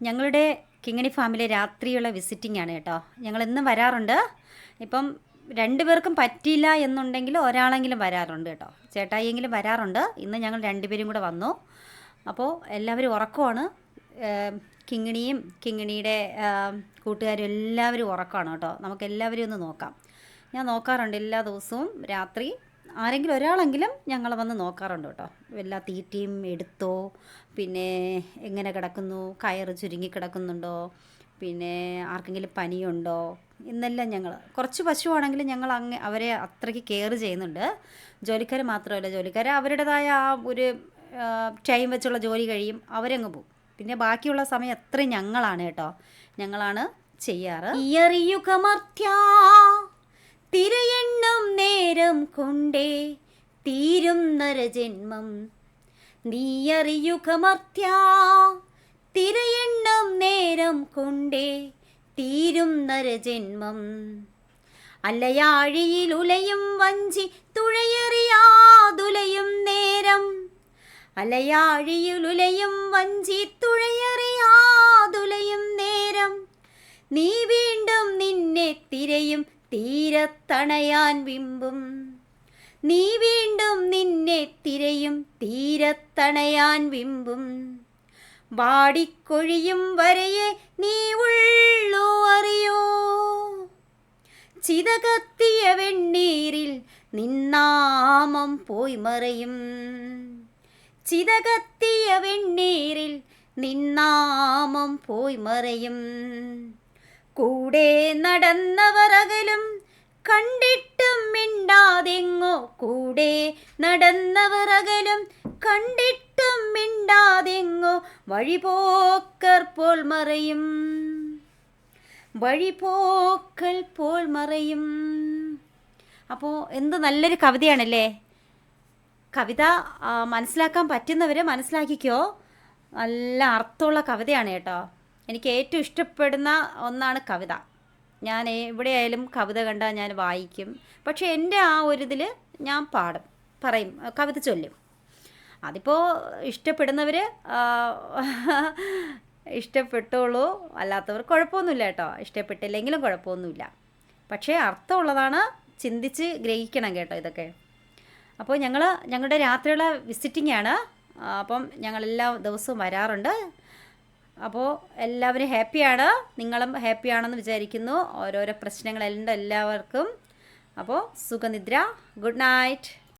ഞങ്ങളുടെ കിങ്ങണി ഫാമിലെ രാത്രിയുള്ള വിസിറ്റിംഗ് ആണ് കേട്ടോ. ഞങ്ങൾ ഇന്ന് വരാറുണ്ട്. ഇപ്പം രണ്ടുപേർക്കും പറ്റിയില്ല എന്നുണ്ടെങ്കിൽ ഒരാളെങ്കിലും വരാറുണ്ട് കേട്ടോ. ചേട്ടായിയെങ്കിലും വരാറുണ്ട്. ഇന്ന് ഞങ്ങൾ രണ്ടുപേരും കൂടെ വന്നു. അപ്പോൾ എല്ലാവരും ഉറക്കമാണ്. കിങ്ങിണിയും കിങ്ങിണിയുടെ കൂട്ടുകാരും എല്ലാവരും ഉറക്കമാണ് കേട്ടോ. നമുക്ക് എല്ലാവരും ഒന്ന് നോക്കാം. ഞാൻ നോക്കാറുണ്ട് എല്ലാ ദിവസവും രാത്രി ആരെങ്കിലും ഒരാളെങ്കിലും ഞങ്ങൾ വന്ന് നോക്കാറുണ്ട് കേട്ടോ. എല്ലാ തീറ്റയും എടുത്തോ പിന്നെ എങ്ങനെ കിടക്കുന്നു കയറ് ചുരുങ്ങി കിടക്കുന്നുണ്ടോ പിന്നെ ആർക്കെങ്കിലും പനിയുണ്ടോ എന്നെല്ലാം ഞങ്ങൾ കുറച്ച് പശുവാണെങ്കിലും ഞങ്ങൾ അങ്ങ് അവരെ അത്രയ്ക്ക് കെയർ ചെയ്യുന്നുണ്ട്. ജോലിക്കാർ മാത്രമല്ല ജോലിക്കാർ അവരുടേതായ ആ ഒരു ടൈം വെച്ചുള്ള ജോലി കഴിയും അവരങ്ങ് പോകും പിന്നെ ബാക്കിയുള്ള സമയം അത്രയും ഞങ്ങളാണ് കേട്ടോ. ഞങ്ങളാണ് ചെയ്യാറ്. ഇയറിയുകമർത്യാ കൊണ്ടേ തീരും നരജന്മം നീയറിയുകമർത്യാ തിരയെണ്ണം നേരം കൊണ്ടേ തീരും നരജന്മം അല്ലയാഴിയിൽ ഉലയും വഞ്ചി തുഴയറിയാതുലയും നേരം. അലയാഴിയിൽ ഉലയും വഞ്ചി തുഴയറിയാതുലയും നേരം. നീ തീരത്തണയാൻ വിമ്പും നീ വീണ്ടും നിന്നെ തിരയും തീരത്തണയാൻ വിമ്പും വാടിക്കൊഴിയും വരയെ നീ ഉള്ളു അറിയോ ചിതകത്തിയ വെണ്ണീരിൽ നിന്നാമം പോയി മറയും ചിതകത്തിയ വെണ്ണീരിൽ നിന്നാമം പോയി മറയും കൂടെ നടന്നവർ അകലും കണ്ടിട്ടും മിണ്ടാതെങ്ങോ കൂടെ നടന്നവർ അകലും കണ്ടിട്ടും മിണ്ടാതെങ്ങോ വഴിപോക്കർ പോൽ മറയും. വഴിപോക്കൽ പോൽ മറയും. അപ്പോൾ എന്ത് നല്ലൊരു കവിതയാണല്ലേ? കവിത മനസ്സിലാക്കാൻ പറ്റുന്നവരെ മനസ്സിലാക്കിക്കോ. നല്ല അർത്ഥമുള്ള കവിതയാണ് കേട്ടോ. എനിക്ക് ഏറ്റവും ഇഷ്ടപ്പെടുന്ന ഒന്നാണ് കവിത. ഞാൻ എവിടെയായാലും കവിത കണ്ടാൽ ഞാൻ വായിക്കും. പക്ഷേ എന്റെ ആ ഒരു ഇതിൽ ഞാൻ പാടും പറയും കവിത ചൊല്ലും. അതിപ്പോൾ ഇഷ്ടപ്പെടുന്നവർ ഇഷ്ടപ്പെട്ടോളൂ അല്ലാത്തവർ കുഴപ്പമൊന്നുമില്ല കേട്ടോ. ഇഷ്ടപ്പെട്ടില്ലെങ്കിലും കുഴപ്പമൊന്നുമില്ല. പക്ഷേ അർത്ഥമുള്ളതാണ് ചിന്തിച്ച് ഗ്രഹിക്കണം കേട്ടോ ഇതൊക്കെ. അപ്പോൾ ഞങ്ങൾ ഞങ്ങളുടെ രാത്രിയുള്ള വിസിറ്റിംഗ് ആണ്. അപ്പം ഞങ്ങളെല്ലാ ദിവസവും വരാറുണ്ട്. അപ്പോൾ എല്ലാവരും ഹാപ്പിയാണ്. നിങ്ങളും ഹാപ്പിയാണെന്ന് വിചാരിക്കുന്നു. ഓരോരോ പ്രശ്നങ്ങളെല്ലാം എല്ലാവർക്കും. അപ്പോൾ സുഖനിദ്ര. Good night.